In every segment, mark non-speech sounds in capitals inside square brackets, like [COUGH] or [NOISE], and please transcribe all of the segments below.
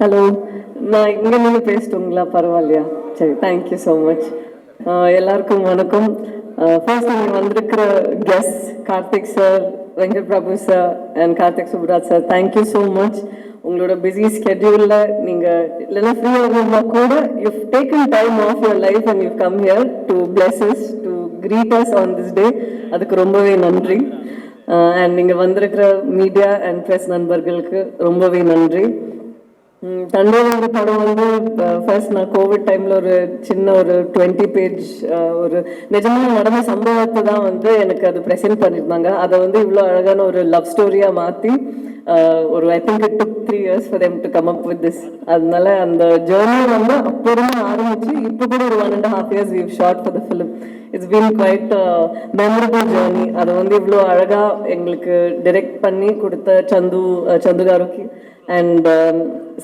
Hello நான் இங்கே நின்று பேசிட்டோங்களா பரவாயில்லையா? சரி தேங்க்யூ ஸோ மச் எல்லாருக்கும் வணக்கம். ஃபர்ஸ்ட் நீங்கள் வந்திருக்கிற guest Karthik sir Venkat Prabhu sir and Karthik Subbaraj sir thank you so much உங்களோட பிஸி ஸ்கெட்யூலில் நீங்கள் இல்லைன்னா ஃப்ரீயாக இருந்தால் கூட you taken time off your life and you come here to blesses to creators on this day அதுக்கு ரொம்பவே நன்றி. அண்ட் நீங்கள் வந்திருக்கிற மீடியா அண்ட் ப்ரெஸ் நண்பர்களுக்கு ரொம்பவே நன்றி. தண்டோதரி படம் வந்து ஃபர்ஸ்ட் நான் கோவிட் டைமில் ஒரு சின்ன ஒரு டுவெண்ட்டி பேஜ் ஒரு நிஜமாக நடந்த சம்பவத்தை தான் வந்து எனக்கு அது ப்ரெசென்ட் பண்ணியிருந்தாங்க. அதை வந்து இவ்வளோ அழகான ஒரு லவ் ஸ்டோரியாக மாற்றி ஒரு I think it took three years for them to come up with this அதனால அந்த ஜேர்னி வந்து அப்போதுமே ஆரம்பிச்சு இப்போ கூட ஒரு one and half years we've shot for the film it's been quite memorable journey அதை வந்து இவ்வளோ அழகாக எங்களுக்கு டிரெக்ட் பண்ணி கொடுத்த Chandoo ah, Chandoo and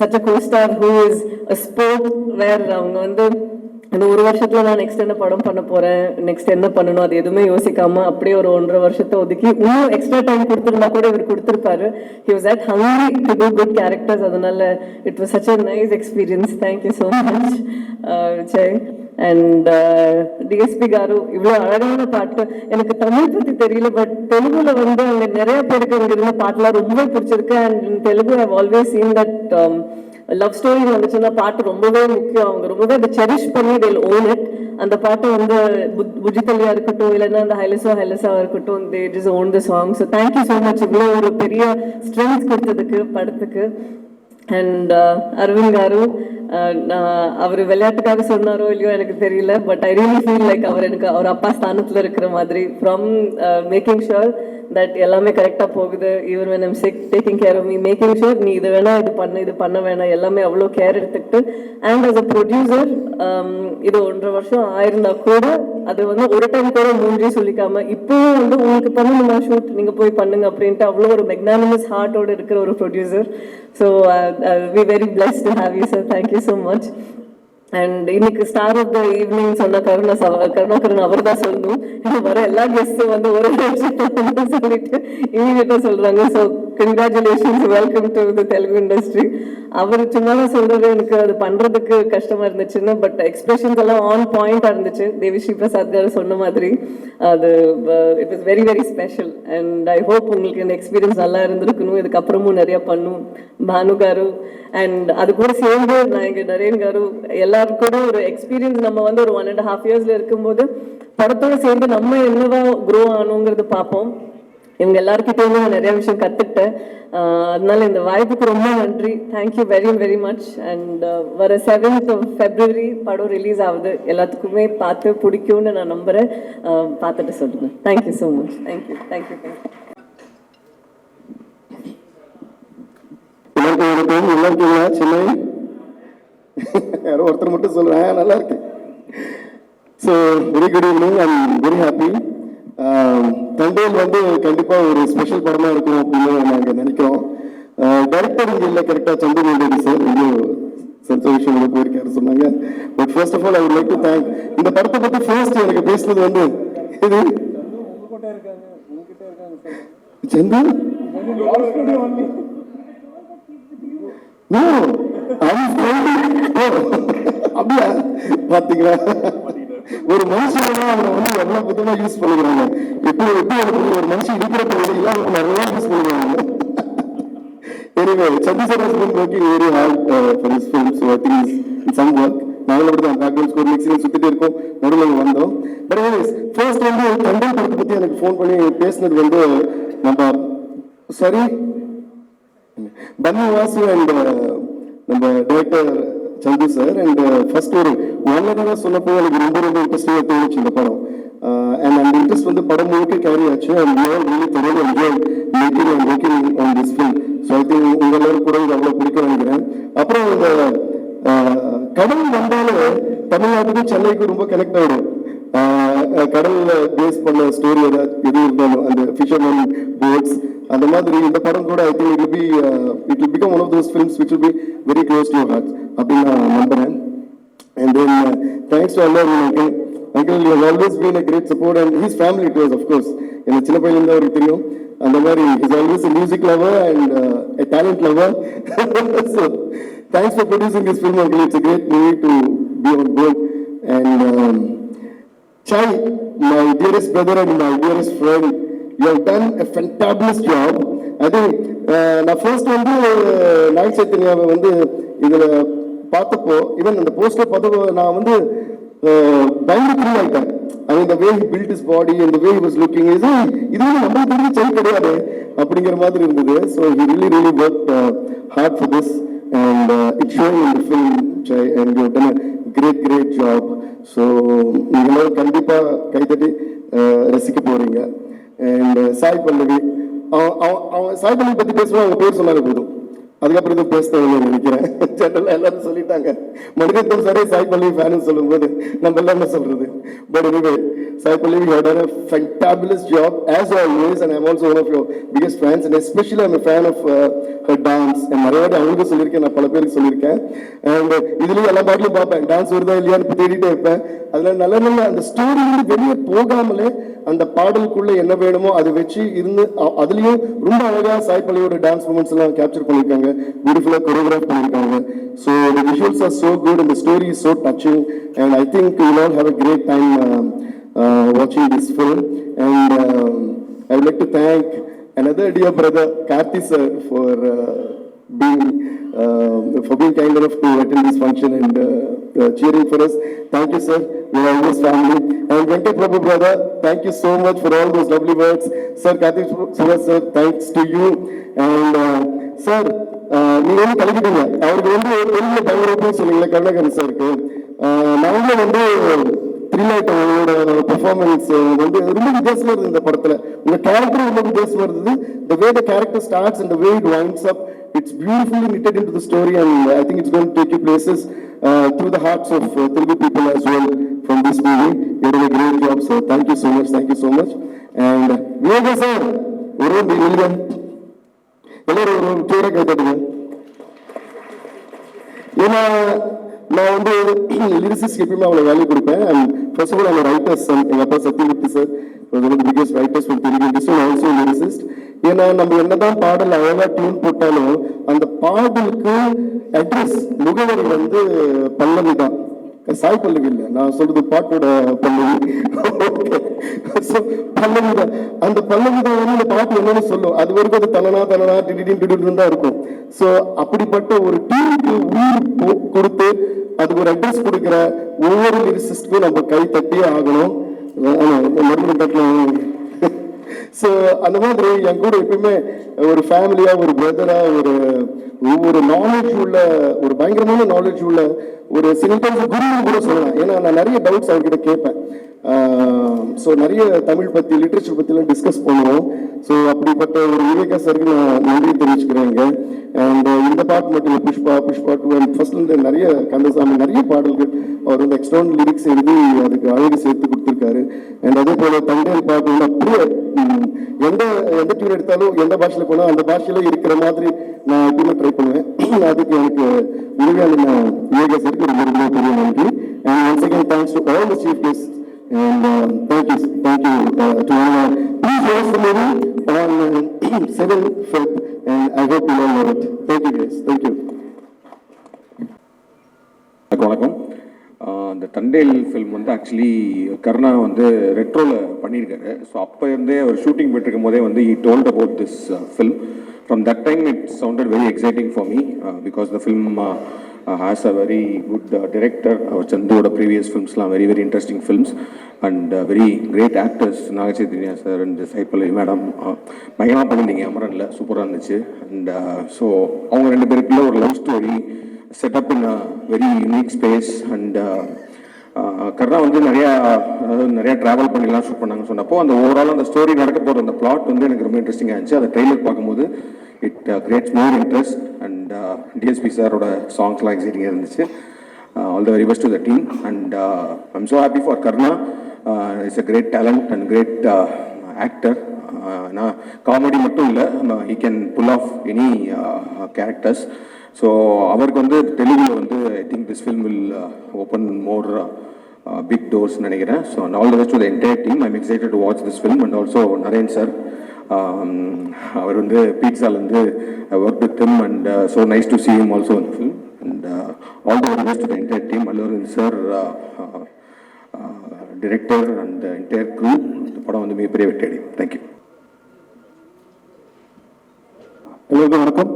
such a costar who is a sport where அவங்க வந்து இந்த ஒரு வருஷத்துல நான் நெக்ஸ்ட் என்ன படம் பண்ண போறேன்? நெக்ஸ்ட் என்ன பண்ணணும்? அது எதுவுமே யோசிக்காம அப்படியே ஒரு ஒன்றரை வருஷத்தை ஒதுக்கி இன்னும் எக்ஸ்ட்ரா டைம் கொடுத்துருந்தா கூட இவர் கொடுத்துருப்பாரு. He was at hungry to do good characters அதனால it was such a nice experience thank you so much Jai and DSP garu இவ்வளோ அழகான பாட்டு. எனக்கு தமிழ் பத்தி தெரியல பட் தெலுங்குல வந்து அங்கே நிறைய பேருக்கு அங்கே இருந்த பாட்டுலாம் ரொம்ப பிடிச்சிருக்கு. And Telugu I always seen that love story வந்துச்சுன்னா பாட்டு ரொம்பவே முக்கியம். அவங்க ரொம்பவே அதை செரிஷ் பண்ணி they'll ஓன் இட் அந்த பாட்டு வந்து புஜித்தலியா இருக்கட்டும் இல்லைன்னா அந்த ஹைலசோ ஹைலஸாவா இருக்கட்டும் they it is own the song so thank you so much இவ்வளோ ஒரு பெரிய ஸ்ட்ரென்த் கொடுத்ததுக்கு படத்துக்கு. அண்ட் அரவிந்த் காரு அவர் விளையாட்டுக்காக சொன்னாரோ இல்லையோ எனக்கு தெரியல but I really feel like அவர் எனக்கு அவர் அப்பா ஸ்தானத்தில் இருக்கிற மாதிரி ஃப்ரம் மேக்கிங் ஷுர் தட் எல்லாமே கரெக்டாக போகுது. Even when I'm sick taking care of me making sure நீ இது வேணா இது பண்ணு இது பண்ண வேணாம் எல்லாமே அவ்வளோ கேர் எடுத்துக்கிட்டு அண்ட் அஸ் அ ப்ரொடியூசர் இது ஒன்றரை வருஷம் ஆயிருந்தா கூட அது வந்து ஒரு டைம் கூட மூஞ்சி சொல்லிக்காம இப்பவும் வந்து உங்களுக்கு பண்ணணுமா ஷூட் நீங்கள் போய் பண்ணுங்க அப்படின்ட்டு அவ்வளோ ஒரு மெக்னானிமஸ் ஹார்ட்டோடு இருக்கிற ஒரு producer so we very pleased to have you sir thank you so much and இன்னைக்கு ஸ்டார் ஆஃப் த ஈவினிங் சொன்ன கருணா கருணாகரன் அவர் தான் சொல்லணும். ஏன்னா வர எல்லா கெஸ்ட்டும் வந்து ஒரு சொல்லிட்டு இமீடியட்டா சொல்றாங்க. So congratulations welcome to the Telugu industry அவர் சும்மா சொல்றது எனக்கு அது பண்றதுக்கு கஷ்டமா இருந்துச்சுன்னு பட் எக்ஸ்பிரஷன்ஸ் எல்லாம் ஆன் பாயிண்டா இருந்துச்சு. தேவி ஸ்ரீ பிரசாத் சொன்ன மாதிரி அது it is very very special and I hope உங்களுக்கு இந்த எக்ஸ்பீரியன்ஸ் நல்லா இருந்திருக்கணும். இதுக்கப்புறமும் நிறைய பண்ணும். பானு காரு அண்ட் அது கூட சேர்ந்து நான் எங்க நரேன் காரு எல்லாருக்கூட ஒரு எக்ஸ்பீரியன்ஸ் நம்ம வந்து ஒரு ஒன் அண்ட் ஹாஃப் இயர்ஸ்ல இருக்கும்போது படத்தோட சேர்ந்து நம்ம என்னவா க்ரோ ஆகணுங்கிறது பார்ப்போம். இவங்க எல்லாருக்கிட்டையும் நான் நிறைய விஷயம் கற்றுக்கிட்டேன் அதனால இந்த வாய்ப்புக்கு ரொம்ப நன்றி. Thank you very very much and வர செவன்த் ஃபெப்ரவரி படம் ரிலீஸ் ஆகுது. எல்லாத்துக்குமே பார்த்து பிடிக்கும்னு நான் நம்புறேன். பார்த்துட்டு சொல்லுங்கள் thank you so much thank you thank you எல்லாருக்கும் வணக்கம். நல்லா இருக்கீங்களா சென்னை? யாரோ ஒருத்தர் மட்டும் சொல்றேன். நல்லா இருக்கு so very good evening I'm very happy Thandel வந்து கண்டிப்பாக ஒரு ஸ்பெஷல் படமா இருக்கும் அப்படின்னு நாங்க நினைக்கிறோம். டைரக்டர் இங்க இல்லை கரெக்டாக சந்து மோடி சார். இன்னும் சந்தோஷம் உள்ள போயிருக்காரு சொன்னாங்க. But first of all I like to thank இந்த படத்தை பற்றி ஃபர்ஸ்ட் எனக்கு பேசுனது வந்து இது? சந்து? Oh, அப்படியா? பாத்தீங்களா? ஒரு மனுஷன் அவனை வந்து எவ்வளவு விதமா யூஸ் பண்ணிக்கிறாங்க. எப்படி எப்படி அவனுக்கு ஒரு மனுஷன் இருக்கிற பகுதியில் நிறைய யூஸ் பண்ணுவாங்க anyway Chandrasekhar has been working very hard uh, uh நாங்களும் அப்படி தான் பேக்ரவுண்ட் ஸ்கோர் மிக்சிங் சுத்திட்டு இருக்கோம். நடுவில் வந்தோம். பட் எனிவேஸ் ஃபர்ஸ்ட் வந்து தண்டை படத்தை பத்தி எனக்கு ஃபோன் பண்ணி பேசினது வந்து நம்ம சரி பன்னு வாசு அண்ட் நம்ம director Chandoo sir and first ஒரு ஒன் தான் சொன்னப்போ எனக்கு ரொம்ப ரொம்ப இன்ட்ரெஸ்டிங்காக தோணுச்சு இந்த படம். Uh, அண்ட் அந்த இன்ட்ரெஸ்ட் வந்து படம் முழுக்க கேரி ஆச்சு. அண்ட் வி ஆல் ரியலி தொடர்ந்து enjoy making and making on this film so I think உங்க எல்லாரும் கூட இது அவ்வளோ பிடிக்க நினைக்கிறேன். அப்புறம் இந்த ஆஹ், கடல் வந்தாலே தமிழ்நாட்டுக்கும் சென்னைக்கும் ரொம்ப கனெக்ட் ஆகிடும் ஆஹ் uh, கடல்ல பேஸ் பண்ண ஸ்டோரி எதாவது எது இருந்தாலும் அந்த ஃபிஷர்மேன் போட்ஸ் அந்த மாதிரி இந்த படம் கூட I think it be it become one of those films which will be very close to heart அப்படின்னு நான் நம்புறேன் and then thanks to Allu uncle uncle you always been a great support and his family to us of course எனக்கு சின்ன பையன்லேருந்து அவருக்கு தெரியும் அந்த மாதிரி is always music lover and talent lover so thanks for producing this film, Uncle. It's a great movie to be on board. And um, Chai, my dearest brother and my dearest friend, you have done a fantabulous job. I think uh, நான் first வந்து நாய் சைத்தன்யாவை வந்து இதுல பார்த்தப்போ even அந்த poster பார்த்தப்போ நான் வந்து பயந்து பயங்கர ஆயிட்டேன் the way he built his body அந்த வே ஹி வாஸ் லுக்கிங் இது இது வந்து நம்ம தெரிஞ்ச சை கிடையாது அப்படிங்கிற மாதிரி இருந்தது. So he really really work hard for this and it showing இந்த film and you done great great job so நீங்களும் கண்டிப்பாக கைத்தட்டி ரசிக்க போறீங்க. அண்ட் சாய் பல்லவி அவன் அவன் அவன் சாய் பல்லவி பற்றி பேசுவோம் அவங்க பேர் சொன்னாலே போதும். அதுக்கப்புறம் எதுவும் பேச தேவையில்லை நினைக்கிறேன். ஜெனரலாக எல்லாரும் சொல்லிட்டாங்க. மனிதத்தம் சாரே சாய் பல்லவி ஃபேனு சொல்லும்போது நம்ம எல்லாம் என்ன சொல்றது? But anyway Sai Pallavi had done a fantabulous job as and I'm also one of your biggest fans and especially especially fan of her dance நிறைய வாட்டி சொல்லியிருக்கேன் நான் பல பேருக்கு சொல்லியிருக்கேன். அண்ட் இதுலேயும் எல்லா பாட்டிலும் பார்ப்பேன். டான்ஸ் வருதா இல்லையான்னு தேடிட்டே இருப்பேன். அதில் நல்ல நல்ல அந்த ஸ்டோரி வந்து வெளியே போகாமலே அந்த பாடலுக்குள்ள என்ன வேணுமோ அதை வச்சு இருந்து அதுலயும் ரொம்ப அழகா சாய்பள்ளியோட டான்ஸ் மூமெண்ட்ஸ் எல்லாம் கேப்சர் பண்ணியிருக்காங்க பியூட்டிஃபுல்லா கொரியோகிராஃப் பண்ணியிருக்காங்க so the visuals are so good அந்த story is so touching and I think you all have a great time வாட்சிங் this film and I would like to thank another dear brother Karthi sir for uh, for being kind enough to attend this function and uh, uh, cheering for us. Thank you, sir. You are always family. And Venkat Prabhu brother, thank you so much for all those lovely words. Sir, Karthik Suresh sir, thanks to you. And uh, sir, நீங்க வந்து கலக்கிட்டீங்க அவருக்கு வந்து வெளியில பயங்கரப்போ சொன்னீங்களே கருணாகரன் சாருக்கு நாங்களும் வந்து த்ரில்லாயிட்டோட performance வந்து ரொம்ப வித்தியாசமா இருந்தது இந்த படத்துல உங்க கேரக்டர் ரொம்ப வித்தியாசமா இருந்தது the way the character starts and the way it winds up it's beautifully knitted into the story and I think it's going to take you places uh, through the hearts of uh, Telugu people as well from this movie you did a great job sir thank you so much thank you so much and Viveka sir ஒரு வெளியில எல்லாரும் ஒரு சூட கேட்டுடுங்க ஏன்னா நான் வந்து lyricist எப்பயுமே அவ்வளோ வேல்யூ கொடுப்பேன் அண்ட் ஃபர்ஸ்ட் ஆஃப் ஆல் அவங்க ரைட்டர்ஸ் எங்கள் அப்பா Satyamurthy sir biggest writers from Telugu industry also lyricist ஏன்னா நம்ம என்னதான் பாடல் அழகா டியூன் போட்டாலும் அந்த பாடலுக்கு அட்ரஸ் முகவரி வந்து பல்லவி தான். சாய் பல்லவி இல்லை நான் சொல்றது பாட்டோட பல்லவி. பல்லவி தான். அந்த பல்லவி தான் வந்து இந்த பாட்டு என்னன்னு சொல்லும். அது வரைக்கும் அது தலனா தலனா டிடிடின் டிடிடின் தான் இருக்கும். ஸோ அப்படிப்பட்ட ஒரு டீமுக்கு உயிர் கொடுத்து அதுக்கு ஒரு அட்ரஸ் கொடுக்குற ஒவ்வொரு லிரிசிஸ்டுக்கும் நம்ம கை தட்டியே ஆகணும். மருந்து தட்டலாம் ஸோ அந்த மாதிரி என் கூட எப்பயுமே ஒரு ஃபேமிலியா ஒரு பிரதரா ஒரு ஒரு நாலேஜ் உள்ள ஒரு பயங்கரமான நாலேஜ் உள்ள ஒரு சில டைம்ஸ் குருன்னு கூட சொல்லலாம். ஏன்னா நான் நிறைய டவுட்ஸ் அவர்கிட்ட கேட்பேன். ஸோ நிறைய தமிழ் பற்றி லிட்ரேச்சர் பற்றிலாம் டிஸ்கஸ் பண்ணுவோம். ஸோ அப்படிப்பட்ட ஒரு விவேகா சருக்கு நான் நன்றி தெரிவிச்சுக்கிறேன் இங்கே. அண்ட் uh, இந்த பாட்டு மட்டும் இல்லை புஷ்பா புஷ்பா டூ அண்ட் ஃபர்ஸ்ட்லேருந்து நிறைய கந்தசாமி நிறைய பாடல்கள் அவர் வந்து எக்ஸ்டர்னல் லிரிக்ஸ் எழுதி அதுக்கு அழகு சேர்த்து கொடுத்துருக்காரு. அண்ட் அதே போல் தந்தையல் பாட்டு வந்து அப்படியே எந்த எந்த டியூன் எடுத்தாலும் எந்த பாஷையில் போனால் அந்த பாஷையில் இருக்கிற மாதிரி நான் எப்பவுமே ட்ரை பண்ணுவேன். [CLEARS THROAT] அதுக்கு எனக்கு உதவியான விவேகா சருக்கு ரொம்ப ரொம்ப பெரிய நன்றி. And once again thanks to all the chief guest And um, thank you, thank you uh, to all. Please watch the movie on uh, 7th Feb, and I hope you all love it. Thank you, guys. Thank you. வணக்கம் வணக்கம் Thandel film வந்து actually Karuna வந்து ரெட்ரோவில் பண்ணியிருக்காரு so அப்போ இருந்தே அவர் shooting போயிட்டுருக்கும் போதே வந்து he told about this film from that time it sounded very exciting for me because the film has a very good director அவர் சந்துவோட previous ஃபில்ம்ஸ்லாம் very very interesting films and very great actors Naga Chaitanya sir and Sai Pallavi madam பயங்கரமாக பண்ணியிருந்தீங்க. அமரனில் சூப்பராக இருந்துச்சு. And so uh, அவங்க ரெண்டு பேருக்குள்ள ஒரு love story setup in a very unique space and Karuna வந்து நிறையா அதாவது நிறையா ட்ராவல் பண்ணிலாம் ஷூட் பண்ணாங்க சொன்னப்போ அந்த ஓவரால் அந்த ஸ்டோரி நடக்க போகிற அந்த பிளாட் வந்து எனக்கு ரொம்ப இன்ட்ரெஸ்டிங்காக இருந்துச்சு. அந்த ட்ரெய்லர் பார்க்கும்போது it creates more interest and DSP சாரோட சாங்ஸ்லாம் எக்ஸைட்டிங்காக இருந்துச்சு. All the very best to the team and I'm so happy for Karuna it's a great talent and great actor நான் காமெடி மட்டும் இல்லை he can pull off any characters so அவருக்கு வந்து தெலுங்கில் வந்து I think this film will open more big doors நினைக்கிறேன். So all the best to the entire team I'm excited to watch this film and also Naren sir அவர் வந்து பீட்ஸாலேருந்து work with them and so nice to see him also in the and all the best to entire team அல்லூரின் sir director and entire crew இந்த படம் வந்து மிகப்பெரிய வெற்றி அடையும். Thank you எல்லோருக்கும் வணக்கம்.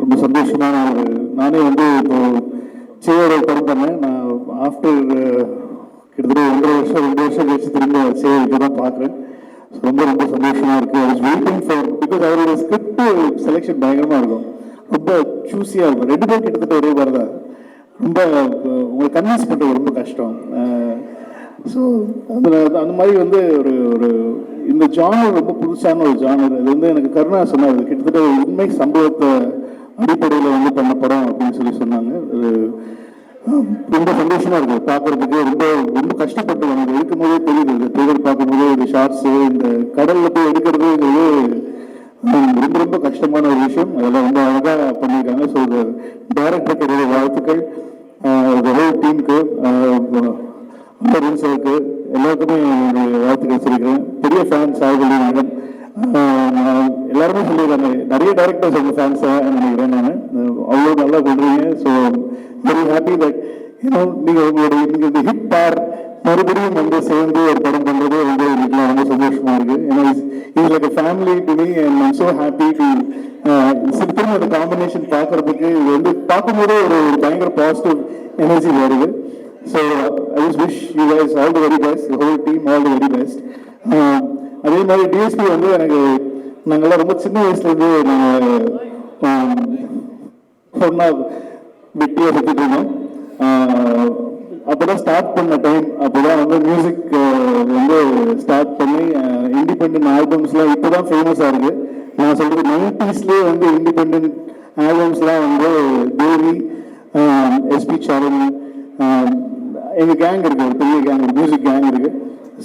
ரொம்ப சந்தோஷமான ஒரு நானே வந்து இப்போ சேயோட படம் பண்ணேன் நான் ஆஃப்டர் கிட்டத்தட்ட ஒன்றரை வருஷம் ரெண்டு வருஷம் கழிச்சு திரும்ப சேவை இப்போ தான் பார்க்குறேன். ரொம்ப ரொம்ப சந்தோஷமா இருக்கு. I was waiting for because அவரோட ஸ்கிரிப்ட் செலெக்ஷன் பயங்கரமா இருக்கும். ரொம்ப சூஸியாக இருக்கும். ரெண்டு பேரும் கிட்டத்தட்ட ஒரே மாதிரி தான். ரொம்ப உங்களை கன்வின்ஸ் பண்ணுறது ரொம்ப கஷ்டம். ஸோ அதில் அந்த மாதிரி வந்து ஒரு ஒரு இந்த ஜானர் ரொம்ப புதுசான ஒரு ஜானர் இது வந்து எனக்கு கருணா சொன்னார். கிட்டத்தட்ட ஒரு உண்மை சம்பவத்தை அடிப்படையில் வந்து பண்ண படம் அப்படின்னு சொல்லி சொன்னாங்க. ரொம்ப சந்தோஷமா இருக்கு பாக்குறதுக்கு ரொம்ப ரொம்ப கஷ்டப்பட்டு எனக்கு எடுக்கும் போதே தெரியுது. இந்த ட்ரெய்லர் பார்க்கும்போது இந்த ஷார்ட்ஸு இந்த கடல்ல போய் எடுக்கிறதுங்கிறது ரொம்ப ரொம்ப கஷ்டமான ஒரு விஷயம். அதெல்லாம் ரொம்ப அழகா பண்ணியிருக்காங்க. ஸோ டேரக்டருக்கு என்னுடைய வாழ்த்துக்கள். ஹோல் டீமுக்கு அமரன் சாருக்கு எல்லாருக்குமே என்னுடைய வாழ்த்துக்கள் சொல்லிக்கிறேன். பெரிய ஃபேன்ஸ் ஆகுது மேடம் எல்லாருமே சொல்லியிருக்காங்க. நிறைய டேரக்டர்ஸ் உங்க ஃபேன்ஸாக நினைக்கிறேன் நான். அவ்வளோ நல்லா பண்ணுறீங்க ஸோ வெரி ஹாப்பி தட் ஏன்னா நீங்கள் உங்களுடைய நீங்கள் இந்த ஹிட் பார் மறுபடியும் வந்து சேர்ந்து ஒரு படம் பண்ணுறது வந்து எனக்குலாம் ரொம்ப சந்தோஷமா இருக்கு. ஏன்னா இது like family to me and I'm so happy to திரும்ப அந்த காம்பினேஷன் பார்க்கறதுக்கு இது வந்து பார்க்கும்போதே ஒரு ஒரு பயங்கர பாசிட்டிவ் எனர்ஜி வருது. So I just wish you guys all the very best whole team all the very best அதே மாதிரி டிஎஸ்பி வந்து எனக்கு நாங்கள்லாம் ரொம்ப சின்ன வயசுலேருந்து நாங்கள் ஒன்றா um, வெட்டியாக சுற்றிட்டு இருந்தோம். அப்போதான் ஸ்டார்ட் பண்ண டைம் அப்போதான் வந்து மியூசிக் வந்து ஸ்டார்ட் பண்ணி இண்டிபெண்ட் ஆல்பம்ஸ்லாம் இப்போ தான் ஃபேமஸாக இருக்கு. நான் சொல்றது நைன்டிஸ்லேயே வந்து இண்டிபெண்ட் ஆல்பம்ஸ்லாம் வந்து தேவி எஸ்பி சரண் எங்கள் கேங் இருக்கு ஒரு பெரிய கேங் மியூசிக் கேங் இருக்கு.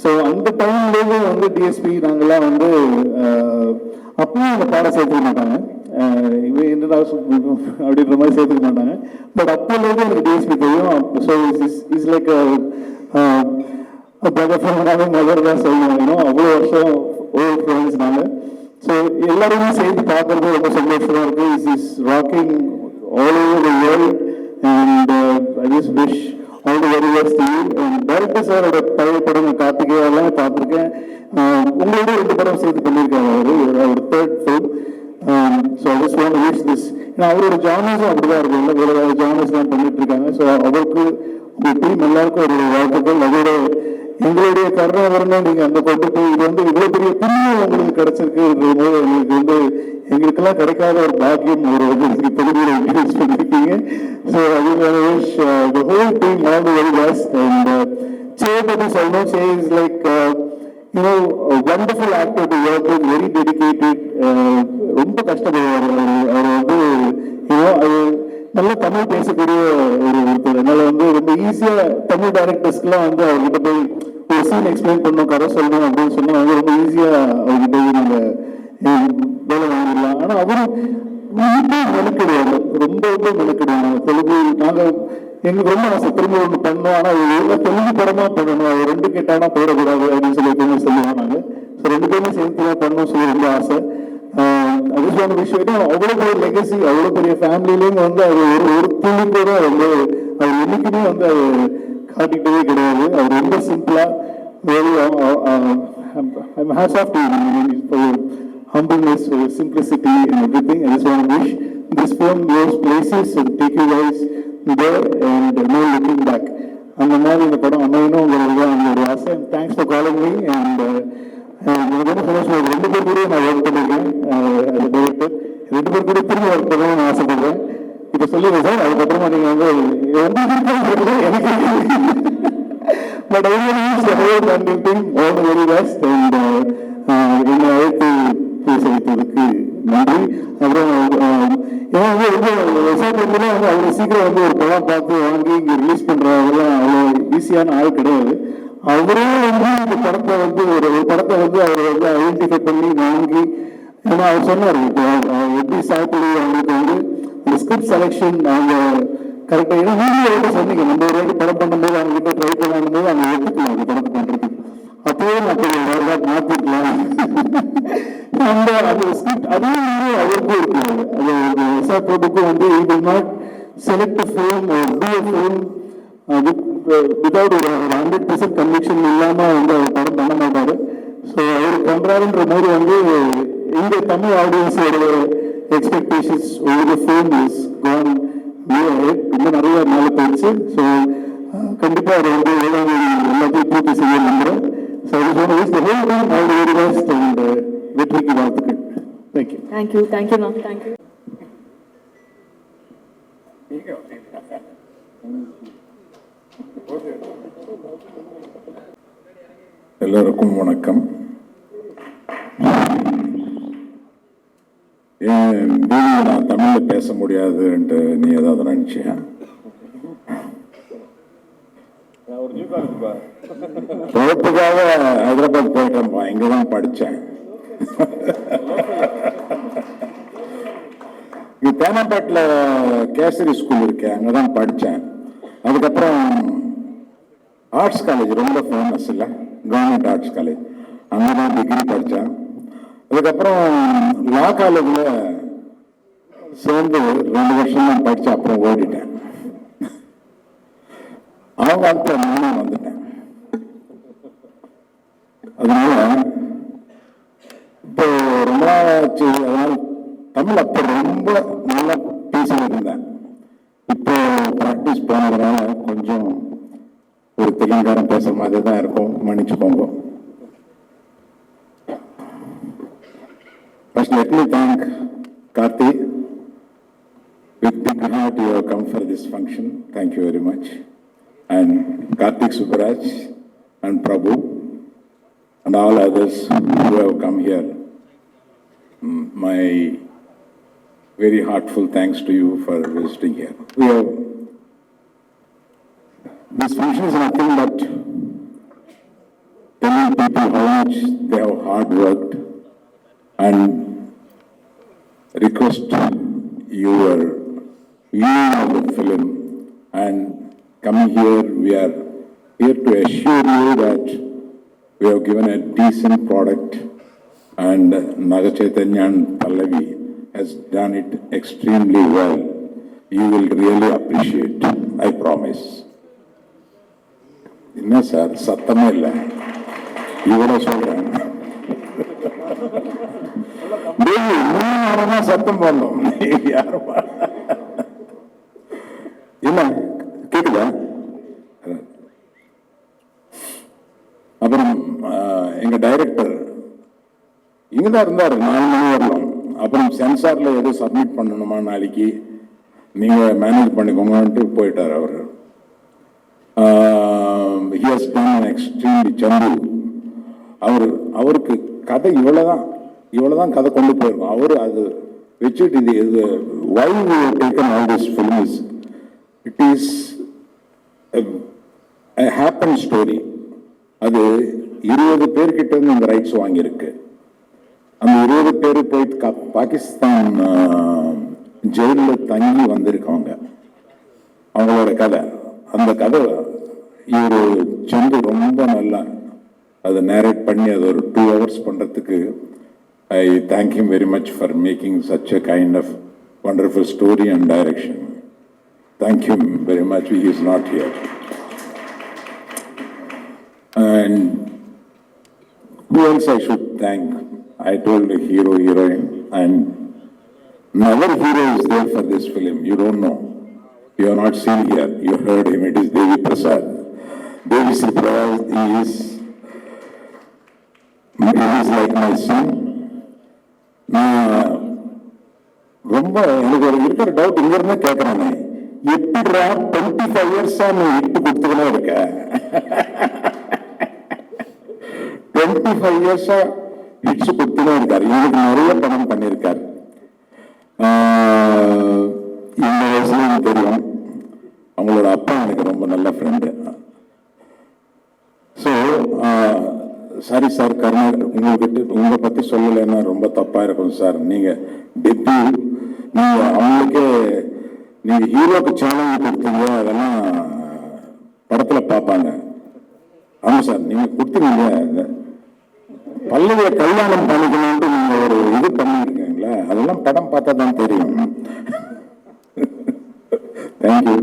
ஸோ அந்த டைம்லேயே வந்து டிஎஸ்பி நாங்கள்லாம் வந்து அப்பவும் அந்த பாட சேர்த்துக்க மாட்டாங்க. இவன் என்னடா அப்படின்ற மாதிரி சேர்த்துக்க மாட்டாங்க. பட் அப்போலேருந்து எனக்கு டிஎஸ்பி தெரியும். So is is like brother mother தான் சொல்லணும் அவ்வளோ வருஷம் ஓவர் ஃப்ரெண்ட்ஸ் ஸோ எல்லாருமே சேர்ந்து பார்க்கறது ரொம்ப சந்தோஷமாக இருக்குது is is rocking all over the world and I just wish all the very best director சாரோட பழைய படம் கார்த்திகேயா பார்த்துருக்கேன். உங்களோட ரெண்டு படம் சேர்த்து பண்ணியிருக்காங்க அவர். அவர் third so I just want wish this ஏன்னா அவரோட ஜானர்ஸும் அப்படிதான் இருக்கும் இல்லை வேற வேற ஜானர்ஸ் தான் பண்ணிட்டு இருக்காங்க ஸோ அவருக்கு உங்கள் டீம் எல்லாருக்கும் ஒரு வாழ்த்துக்கள். அதோட எங்களுடைய கருணாகரனை நீங்கள் அந்த கொண்டு போய் இது வந்து இவ்வளோ பெரிய புண்ணியம் உங்களுக்கு கிடைச்சிருக்கு போது எங்களுக்கு வந்து எங்களுக்கெல்லாம் கிடைக்காத ஒரு பாக்கியம் ஒரு உங்களுக்கு தொகுதியில் இன்ட்ரடியூஸ் பண்ணிருக்கீங்க ஸோ அது wish the whole team all the very best and say I know say is like you know, a wonderful actor to work with, very dedicated, uh, ரொம்ப கஷ்டப்படுவார் அவர் வந்து அது நல்லா தமிழ் பேசக்கூடிய ஒரு ஒருத்தர். அதனால வந்து ரொம்ப ஈஸியாக தமிழ் டைரக்டர்ஸ்க்குலாம் வந்து அவர்கிட்ட போய் ஒரு சீன் எக்ஸ்பிளைன் பண்ணும் கதை சொல்லணும் அப்படின்னு சொன்னால் வந்து ரொம்ப ஈஸியாக அவர்கிட்ட போய் நாங்க வேலை வாங்கிடலாம். ஆனால் அவரும் ரொம்ப மெனக்கிடுவாங்க ரொம்ப ரொம்ப மெனக்கிடுவாங்க தெலுங்கு நாங்கள் எங்களுக்கு ரொம்ப ஆசை திரும்ப ஒன்று பண்ணோம். ஆனால் அது தெலுங்கு படமா பண்ணணும்? அது ரெண்டு கேட்டானா போயிடக்கூடாது அப்படின்னு சொல்லி எப்பவுமே சொல்லுவோம் நாங்க. ஸோ ரெண்டு பேருமே சேர்த்து தான் பண்ணணும் சொல்லி ரொம்ப ஆசை. அதுக்கான விஷயம் அவ்வளோ பெரிய லெகசி அவ்வளோ பெரிய ஃபேமிலிலேயும் வந்து அது ஒரு ஒரு துளி கூட வந்து அவர் என்னைக்குமே வந்து அது காட்டிக்கிட்டே கிடையாது. அவர் ரொம்ப சிம்பிளாக very hats off to humbleness, for your simplicity and everything. I just want to wish this film goes places and take you guys இதே and நோ லுக்கிங் பேக் அந்த மாதிரி இந்த படம் அமையணுங்கிறது தான் என்னுடைய ஆசை. Thanks for calling me and எனக்கு ரொம்ப சந்தோஷம். ரெண்டு பேர் கூட நான் ஒர்க் பண்ணியிருக்கேன். அது டைரக்டர் ரெண்டு பேர் கூட திரும்ப ஒர்க் பண்ணணும்னு நான் ஆசைப்படுறேன். இப்போ சொல்லிடுறேன் சார். அதுக்கப்புறமா நீங்கள் வந்து உங்களுக்கு எனக்கு but I use the whole family team all the very best and என்னை அழைத்து பேச வைத்ததுக்கு நன்றி. அப்புறம் uh, ஏன்னா வந்து ரொம்ப விவசாயத்துல வந்து அவ்வளோ சீக்கிரம் வந்து ஒரு படம் பார்த்து வாங்கி இங்கே ரிலீஸ் பண்றதெல்லாம் அவ்வளோ ஈஸியான ஆள் கிடையாது. அவரே வந்து இந்த படத்தை வந்து ஒரு படத்தை வந்து அவர் வந்து ஐடென்டிஃபை பண்ணி வாங்கி ஏன்னா அவர் சொன்னார் இப்போ எப்படி சாப்பிடு அவங்களுக்கு வந்து இந்த ஸ்கிரிப்ட் செலெக்ஷன் அவங்க கரெக்டாக ஏன்னா நீங்களே வந்து சொன்னீங்க நம்ம ஒரு வாட்டி படம் பண்ணும்போது அவங்க கிட்ட ட்ரை பண்ணும் அவங்க எடுத்துக்கலாம் அந்த படத்தை பண்ணுறதுக்கு அப்பவே நான் வேற மாத்திக்கலாம் அந்த அந்த ஸ்கிரிப்ட் அதுவும் வந்து அவருக்கும் இருக்கு அது பிரசாத் பிரபுக்கும் வந்து ஒரு ஹண்ட்ரட் பர்சன்ட் கன்விக்ஷன் இல்லாமல் வந்து அவர் படம் பண்ண மாட்டாரு. ஸோ அவர் பண்றாருன்ற மாதிரி வந்து இங்க தமிழ் ஆடியன்ஸோட எக்ஸ்பெக்டேஷன்ஸ் ஒரு ஃபோன் இஸ் கான் இன்னும் நிறைய மேலே போயிடுச்சு. ஸோ கண்டிப்பா அவர் வந்து எல்லாத்தையும் பூர்த்தி செய்ய ஸோ அது சொன்ன wish the whole time all very best and வெற்றிக்கு வாழ்த்துக்கள் thank you thank you thank you ma'am thank you எல்லோருக்கும் வணக்கம். ஏன் நான் தமிழில் பேச முடியாதுன்ட்டு நீ ஏதாவது நினைச்சியா? பொழப்புக்காக ஹைதராபாத் போயிட்டேன்ப்பா. இங்கே தான் படித்தேன் இங்க தேனாம்பேட்டில் கேசரி ஸ்கூல் இருக்கு அங்கே தான் படித்தேன் அதுக்கப்புறம் ஆர்ட்ஸ் காலேஜ் ரொம்ப ஃபேமஸ் இல்லை. கவர்மெண்ட் ஆர்ட்ஸ் காலேஜ் அங்கே தான் டிகிரி படித்தேன் அதுக்கப்புறம் லா காலேஜில் சேர்ந்து ரெண்டு வருஷம் தான் படித்தேன் அப்புறம் ஓடிட்டேன். அவங்க அந்த நானும் வந்துட்டேன் அதனால இப்போ ரொம்ப நாளாச்சு அதனால தமிழ் அப்போ ரொம்ப நல்லா பேசிட்டு இருந்தேன் இப்போ ப்ராக்டிஸ் போனதுனால கொஞ்சம் ஒரு தெலுங்காரம் பேசுற மாதிரி தான் இருக்கும் மன்னிச்சுக்கோங்க First, let me thank Karthi. With big heart, you have come for this function. Thank you very much. And Karthik Subaraj and Prabhu and all others who have come here. Mm, My very heartful thanks to you for visiting here. We have this function is nothing but telling people how much they have hard worked and request your viewing of the film and coming here, we are here to assure you that we have given a decent product and Naga Chaitanya and Pallavi has done it extremely well. You will really appreciate, I promise. என்ன sir சத்தமே இல்லை இவ்வளோ சொல்றேன் டேய், மூணு நேரமா சத்தம் போடணும் யாரும் இல்ல இங்கதான் இருந்தார் நாலு மணி வரலாம் அப்புறம் சென்சார்ல எதுவும் சப்மிட் பண்ணணுமா நாளைக்கு? நீங்க மேனேஜ் பண்ணிக்கோங்கன்ட்டு போயிட்டார் அவர். ஹி டன் எக்ஸ்ட்ரீம்லி சந்து அவர் அவருக்கு கதை இவ்வளவுதான். இவ்வளவுதான் கதை கொண்டு போயிருக்கோம். அவர் அது வச்சுட்டு இது இது why taken all this film is it is happen story அது இருபது பேர்கிட்ட இருந்து இந்த ரைட்ஸ் வாங்கியிருக்கு. அந்த இருபது பேர் போய் பாகிஸ்தான் ஜெயிலில் தங்கி வந்திருக்காங்க. அவங்களோட கதை. அந்த கதை இவர் சந்து ரொம்ப நல்லா அதை நேரேட் பண்ணி அது ஒரு டூ ஹவர்ஸ் பண்ணுறதுக்கு I thank you very much for making such a kind of wonderful story and direction thank him very much he is not here and who else I should thank? I told the hero, heroine, and another hero is there for this film. You don't know. You have not seen here. You heard him. It is Devi Prasad. Devi Sri Prasad is, he is like my son. நான் ரொம்ப எனக்கு ஒரு இருக்கிற doubt இங்க இருந்தே கேட்கறானே எப்படிடா twenty five இயர்ஸா நீ இட்டு கொடுத்துக்கிட்டே இருக்க டுவெண்ட்டி ஃபைவ் இயர்ஸா கொடுத்து தான் இருக்காரு. இவருக்கு நிறைய படம் பண்ணியிருக்காரு இந்த வயசுல எனக்கு தெரியும். அவங்களோட அப்பா எனக்கு ரொம்ப நல்ல friend so sorry sir Karuna உங்ககிட்ட உங்களை பற்றி சொல்லலைன்னா ரொம்ப தப்பாக இருக்கும் சார் நீங்கள் டெப்யூ நீங்கள் அவங்களுக்கே நீங்கள் ஹீரோக்கு சேலஞ்ச் கொடுத்தீங்க அதெல்லாம் படத்தில் பார்ப்பாங்க. ஆமாம் சார் நீங்கள் கொடுத்துருங்க பல்லவிய கல்யாணம் பண்ணிக்கணும்னு நீங்க ஒரு இது பண்ணிருக்கீங்களா அதெல்லாம் படம் பார்த்தா தான் தெரியும். தேங்க்யூ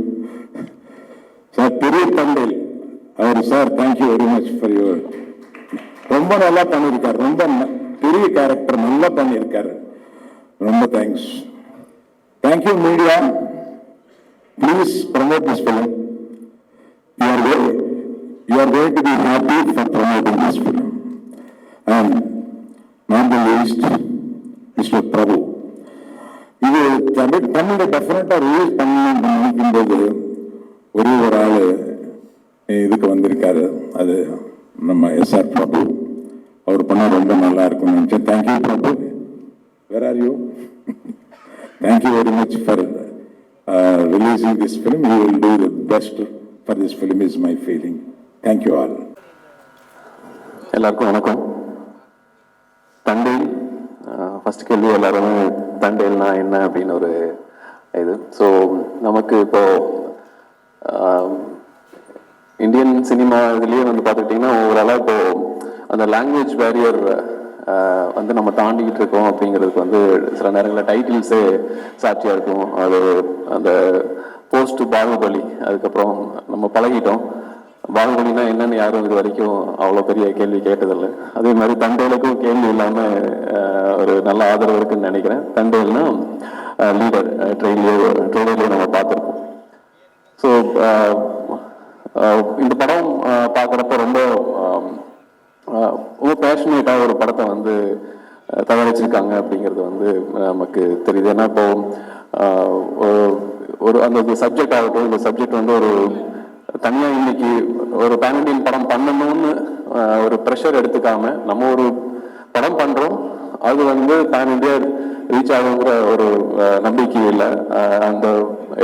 சார் பெரிய தந்தையில் அவர் sir thank you very much for your ரொம்ப நல்லா பண்ணியிருக்கார். ரொம்ப பெரிய கேரக்டர் நல்லா பண்ணியிருக்காரு. ரொம்ப thanks thank you media please promote this film you are you are going to be happy for promoting this film and not the least mister Prabhu. இது தமிழ் தமிழை டெஃபினட்டாக ரிலீஸ் பண்ணணும்னு நினைக்கும்போது ஒரே ஒரு ஆள் இதுக்கு வந்திருக்காரு. அது நம்ம எஸ்ஆர் பிரபு. அவர் பண்ணால் ரொம்ப நல்லா இருக்கும்னு நினச்சேன். Thank you Prabhu. Where are you thank you very much for releasing this film you will do the best for this film is my feeling thank you all எல்லாருக்கும் வணக்கம். தண்டை ஃபஸ்ட் கேள்வி எல்லாருமே தண்டைல்னா என்ன அப்படின்னு ஒரு இது. ஸோ நமக்கு இப்போ இந்தியன் சினிமா இதுலேயே வந்து பார்த்துக்கிட்டிங்கன்னா ஓவராலாக இப்போ அந்த லாங்குவேஜ் பேரியர் வந்து நம்ம தாண்டிக்கிட்டு இருக்கோம் அப்படிங்கிறதுக்கு வந்து சில நேரங்களில் டைட்டில்ஸே சாட்சியாக இருக்கும். அது அந்த போஸ்ட் பாகுபலி அதுக்கப்புறம் நம்ம பழகிட்டோம். பாகுபலினா என்னன்னு யாரும் இது வரைக்கும் அவ்வளோ பெரிய கேள்வி கேட்டதில்லை. அதே மாதிரி தண்டேலுக்கும் கேள்வி இல்லாமல் ஒரு நல்ல ஆதரவு இருக்குன்னு நினைக்கிறேன். தண்டேல்னா லீடர் ட்ரெயின்லேயே ட்ரெயிலர்லேயே நம்ம பார்த்துருப்போம். ஸோ இந்த படம் பார்க்குறப்ப ரொம்ப ரொம்ப பேஷனேட்டாக ஒரு படத்தை வந்து தயாரிச்சிருக்காங்க அப்படிங்கிறது வந்து நமக்கு தெரியுது. ஏன்னா இப்போ ஒரு- ஒரு அந்த சப்ஜெக்ட் ஆகட்டும் இந்த சப்ஜெக்ட் வந்து ஒரு தனியாக இன்னைக்கு ஒரு பேன் படம் பண்ணணும்னு ஒரு ப்ரெஷர் எடுத்துக்காம நம்ம ஒரு படம் பண்ணுறோம் அது வந்து பேன் இண்டியா ரீச் ஆகுங்கிற ஒரு நம்பிக்கை இல்லை. அந்த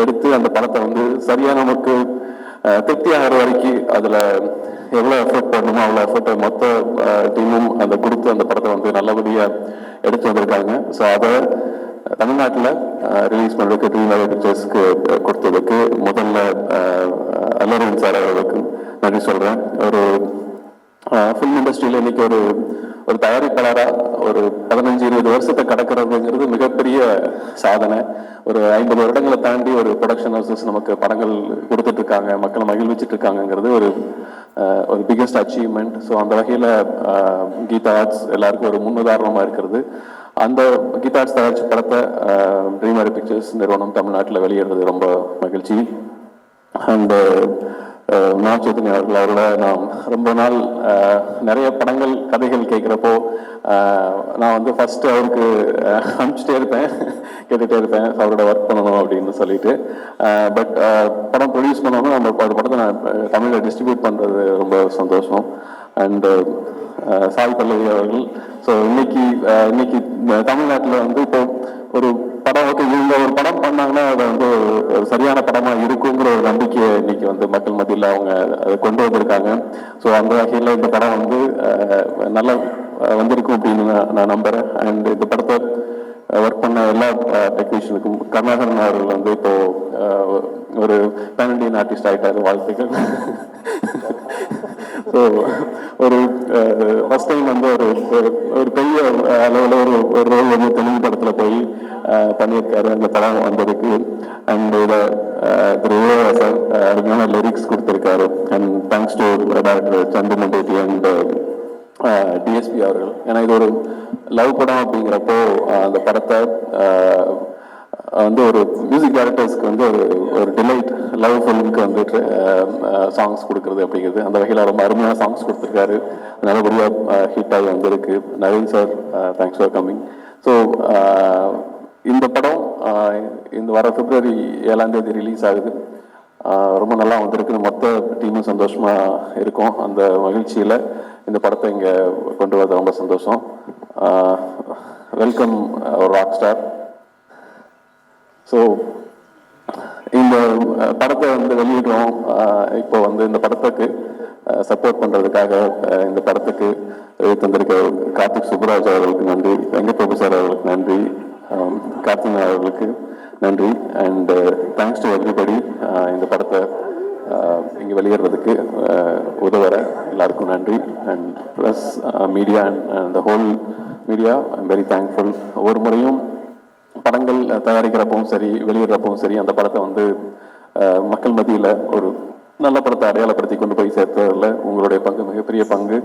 எடுத்து அந்த படத்தை வந்து சரியாக நமக்கு திருப்தி ஆகிற வரைக்கும் அதில் எவ்வளோ எஃபர்ட் பண்ணணுமோ அவ்வளோ எஃபர்ட்டை மொத்த டீமும் அந்த கொடுத்து அந்த படத்தை வந்து நல்லபடியாக எடுத்து வந்திருக்காங்க. ஸோ அதை தமிழ்நாட்டில் ரிலீஸ் பண்ணுறதுக்கு ட்ரீம் பிக்சர்ஸ்க்கு கொடுத்ததுக்கு முதல்ல அல்லரன் சார் அவர்களுக்கும் நன்றி சொல்கிறேன் ஒரு ஃபிலிம் இண்டஸ்ட்ரியில் இன்னைக்கு ஒரு ஒரு தயாரிப்பாளராக ஒரு பதினஞ்சு இருபது வருஷத்தை கடக்கிறதுங்கிறது மிகப்பெரிய சாதனை. ஒரு ஐம்பது வருடங்களை தாண்டி ஒரு ப்ரொடக்ஷன் ஹவுசஸ் நமக்கு படங்கள் கொடுத்துட்டு இருக்காங்க மக்களை மகிழ்விச்சுட்டு இருக்காங்கங்கிறது ஒரு ஒரு பிக்கெஸ்ட் அச்சீவ்மெண்ட் ஸோ அந்த வகையில் கீதா ஆர்ட்ஸ் எல்லாருக்கும் ஒரு முன்னுதாரணமாக இருக்கிறது. அந்த கீதா ஆர்ட்ஸ் தயாரிச்ச படத்தை ட்ரீம் பிக்சர்ஸ் நிறுவனம் தமிழ்நாட்டில் வெளியிடுறது ரொம்ப மகிழ்ச்சி. அண்டு நான் அவர்கள் அவரோட நான் ரொம்ப நாள் நிறைய படங்கள் கதைகள் கேட்குறப்போ நான் வந்து ஃபஸ்ட்டு அவருக்கு அனுப்பிச்சிட்டே இருப்பேன். கேட்டுகிட்டே இருப்பேன். அவரோட ஒர்க் பண்ணணும் அப்படின்னு சொல்லிட்டு. பட் படம் ப்ரொடியூஸ் பண்ணணும் நம்ம அந்த படத்தை நான் தமிழில் டிஸ்ட்ரிபியூட் பண்ணுறது ரொம்ப சந்தோஷம். அண்டு சாய் பல்லவி அவர்கள் ஸோ இன்னைக்கு இன்னைக்கு தமிழ்நாட்டில் வந்து இப்போ ஒரு படம் ஓகே இவங்க ஒரு படம் பண்ணாங்கன்னா அது வந்து சரியான படமா இருக்குங்கிற ஒரு நம்பிக்கையை இன்னைக்கு வந்து மக்கள் மத்தியில் அவங்க அதை கொண்டு வந்திருக்காங்க. ஸோ அந்த வகையில் இந்த படம் வந்து நல்லா வந்திருக்கும் அப்படின்னு நான் நான் நம்புறேன். அண்ட் இந்த படத்தை ஒர்க் பண்ண எல்லா டெக்னீஷியனுக்கும் கருணாகரன் அவர்கள் வந்து இப்போ ஒரு பேனண்டியன் ஆர்டிஸ்ட் ஆகிட்டாரு வாழ்த்துக்கள். ஸோ ஒரு ஃபஸ்ட் டைம் வந்து ஒரு ஒரு- ஒரு பெரிய அளவில் ஒரு ஒரு ரோல் வந்து தெலுங்கு படத்தில் போய் பண்ணியிருக்காரு. அந்த படம் வந்ததுக்கு அண்ட் இதில் திரு சார் அருமையான லிரிக்ஸ் கொடுத்துருக்காரு. And thanks to doctor Chandu and DSP அவர்கள். ஏன்னா இது ஒரு லவ் படம் அப்படிங்கிறப்போ அந்த படத்தை வந்து ஒரு மியூசிக் டைரக்டர்ஸ்க்கு வந்து ஒரு ஒரு டிலைட் லவ் ஃபிலிம்க்கு வந்து சாங்ஸ் கொடுக்குறது அப்படிங்கிறது. அந்த வகையில் ரொம்ப அருமையான சாங்ஸ் கொடுத்துருக்காரு. நல்லபடியாக ஹிட் ஆகி வந்திருக்கு. Naveen sir thanks for coming so இந்த படம் இந்த வர பிப்ரவரி ஏழாம் தேதி ரிலீஸ் ஆகுது. ரொம்ப நல்லா வந்திருக்கு. மொத்த டீமும் சந்தோஷமாக இருக்கும். அந்த மகிழ்ச்சியில். இந்த படத்தை இங்கே கொண்டு வரது ரொம்ப சந்தோஷம். வெல்கம் ராக் ஸ்டார் ஸோ இந்த படத்தை வந்து வெளியிடுறோம். இப்போ வந்து இந்த படத்துக்கு சப்போர்ட் பண்ணுறதுக்காக இந்த படத்துக்கு எழுதி தந்திருக்க கார்த்திக் சுப்ராஜ் அவர்களுக்கு நன்றி வெங்கப்பிரபு சார் அவர்களுக்கு நன்றி கார்த்திகன் அவர்களுக்கு நன்றி. அண்ட் தேங்க்ஸ் டு எவ்ரிபடி இந்த படத்தை இங்கே வெளியேறதுக்கு உதவுற எல்லாருக்கும் நன்றி. And plus media and the whole media I'm very thankful ஒவ்வொரு முறையும் படங்கள் தயாரிக்கிறப்பவும் சரி வெளியிடுறப்பவும் சரி அந்த படத்தை வந்து மக்கள் மத்தியில் ஒரு நல்ல படத்தை அடையாளப்படுத்தி கொண்டு போய் சேர்த்ததில் உங்களுடைய பங்கு மிகப்பெரிய பங்கு.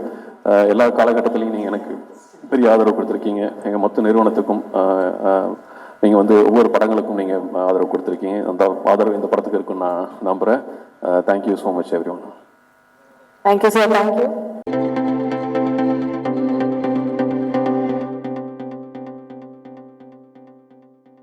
எல்லா காலகட்டத்திலையும் நீங்கள் எனக்கு பெரிய ஆதரவு கொடுத்துருக்கீங்க. எங்கள் மொத்த நிறுவனத்துக்கும் ஆஹ், ஆஹ், நீங்க வந்து ஒவ்வொரு படங்களுக்கும் நீங்க ஆதரவு கொடுத்துருக்கீங்க அந்த ஆதரவு இந்த படத்துக்கு இருக்குன்னு நான் நம்புறேன் thank you so much everyone Thank you, sir. Thank you.